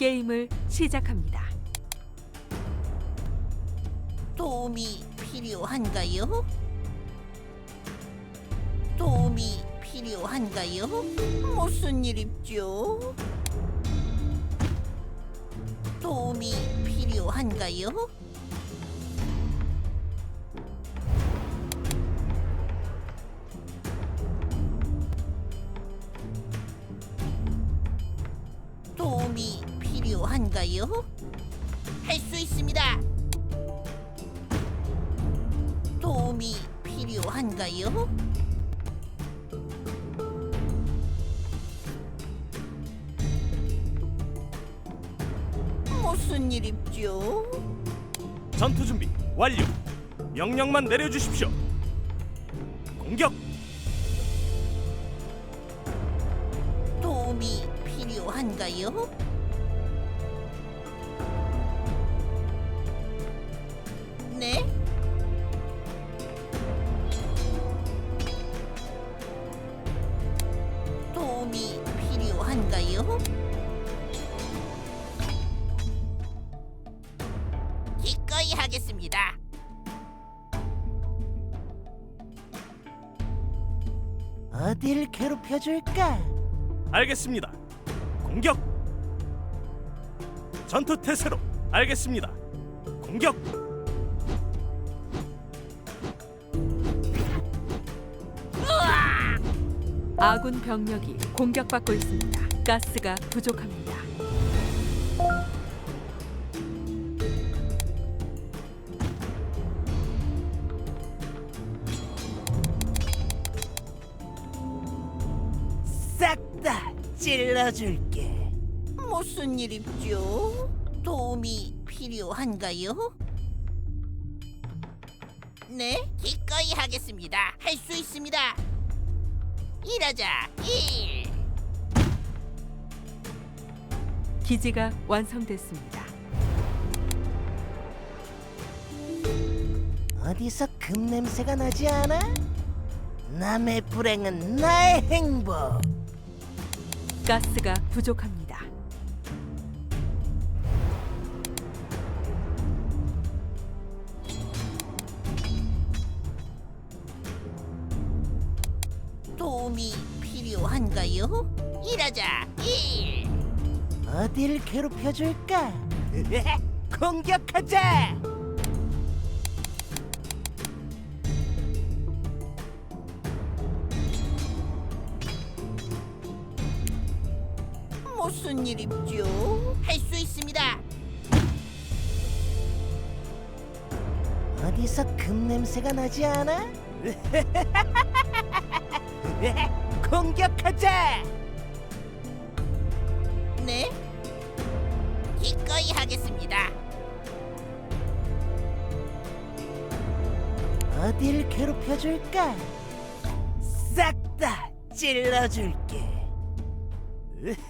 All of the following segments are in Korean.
게임을 시작합니다. 도움이 필요한가요? 도움이 필요한가요? 무슨 일 있죠? 도움이 필요한가요? 필요한가요? 무슨 일 있죠? 전투 준비 완료. 명령만 내려주십시오. 공격. 도움이 필요한가요? 도움이 필요한가요? 기꺼이 하겠습니다. 어딜 괴롭혀 줄까? 알겠습니다. 공격. 전투 태세로 알겠습니다. 공격. 아군 병력이 공격받고 있습니다. 가스가 부족합니다. 싹 다 찔러줄게. 무슨 일 있죠? 도움이 필요한가요? 네, 기꺼이 하겠습니다. 할 수 있습니다. 일하자, 일. 기지가 완성됐습니다. 어디서 금 냄새가 나지 않아? 남의 불행은 나의 행복. 가스가 부족합니다. 일. 어딜 괴롭혀 줄까? 공격하자. 무슨 일 있죠? 할 수 있습니다. 어디서 금 냄새가 나지 않아? 공격하자. 네, 기꺼이 하겠습니다. 어딜 괴롭혀 줄까? 싹 다 찔러줄게.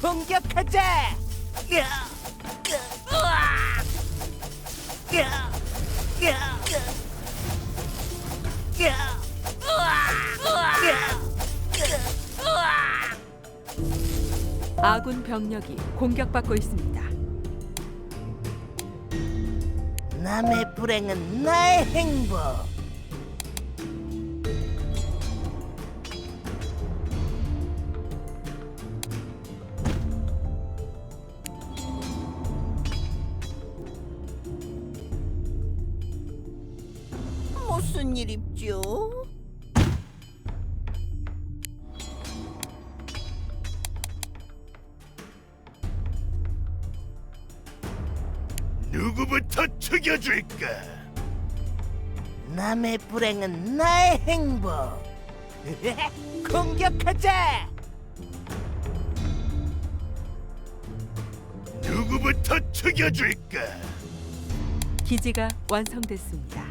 공격하자. 야, 으아! 야, 야, 야, 야. 아군 병력이 공격받고 있습니다. 남의 불행은 나의 행복. 무슨 일 있죠? 누구부터 죽여줄까? 남의 불행은 나의 행복. 공격하자. 누구부터 죽여줄까? 기지가 완성됐습니다.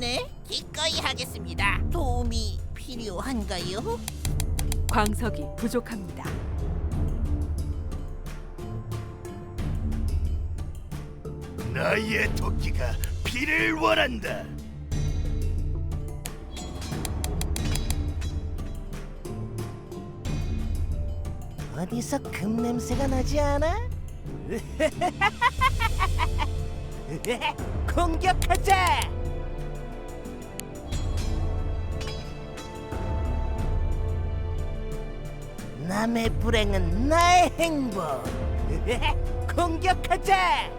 네, 기꺼이 하겠습니다. 도움이 필요한가요? 광석이 부족합니다. 나의 토끼가 비를 원한다. 어디서 금 냄새가 나지 않아? 공격하자! 남의 불행은 나의 행복. 공격하자!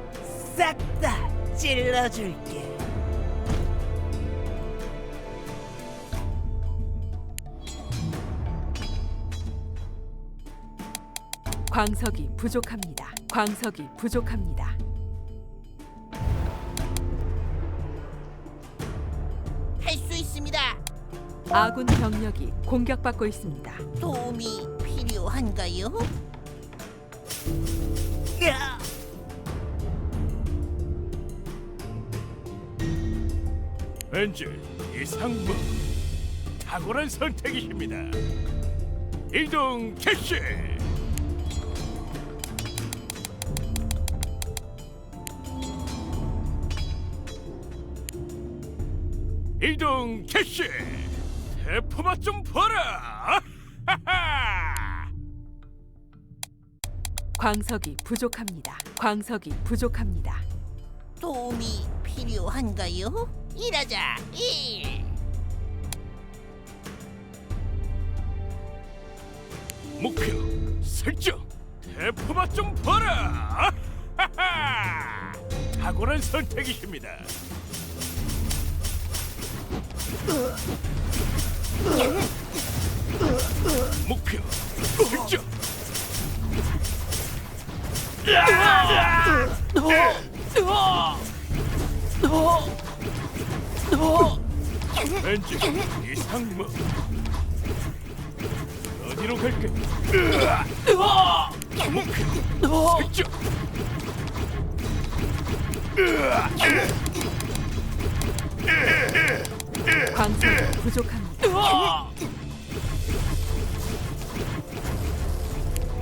싹 다 찔러줄게. 광석이 부족합니다. 광석이 부족합니다. 할 수 있습니다. 아군 병력이 공격받고 있습니다. 도움이 필요한가요? 야! 왠지 이상무 탁월한 선택이십니다. 이동 캐시. 이동 캐시. 대포맛 좀 봐라. 광석이 부족합니다. 광석이 부족합니다. 도움이 필요한가요? 일하자 일. 목표 설정 대포맛 좀 봐라 하하! 탁월한 선택이십니다 목표 설정 왠지 이상무 어디로 목표 설정 광석이 부족합니다.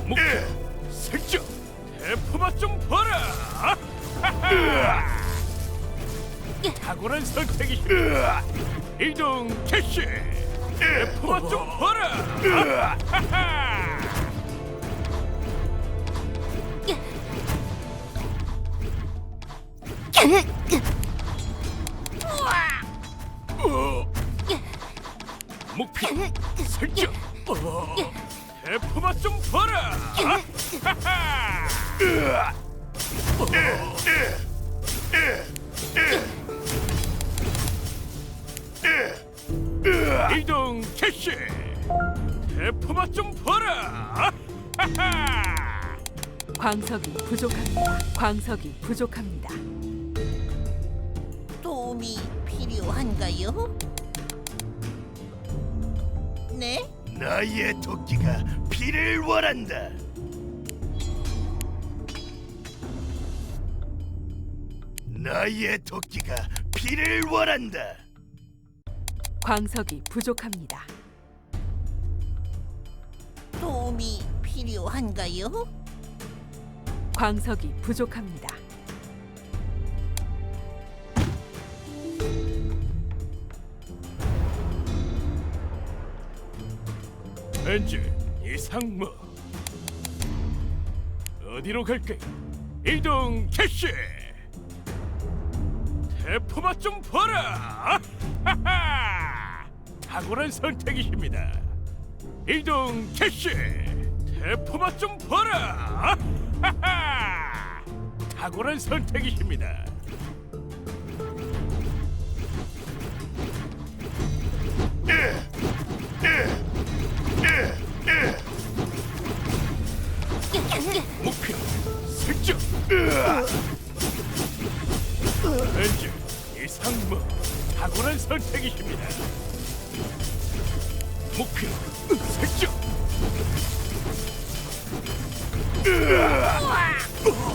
목표 하하! 탁월한 선택이십니다 이동 캐시 대포맛 좀! 어. 목표 설정 어. 대포맛 좀 봐라! 이동 캐시 대포맛 좀 봐라 하하! 광석이 부족합니다. 광석이 부족합니다. 도움이 필요한가요? 네? 나의 도끼가 피를 원한다. 나의 도끼가 피를 원한다. 광석이 부족합니다. 도움이 필요한가요? 광석이 부족합니다. 왠지 이상무 어디로 갈까? 이동 캐시 대포맛 좀 봐라. 하하! 탁월한 선택이십니다. 이동 캐시. 대포맛 좀 봐라. 하하! 탁월한 선택이십니다. 목표 설정. 이 상무 탁월한 선택이십니다. 목표 설정 점프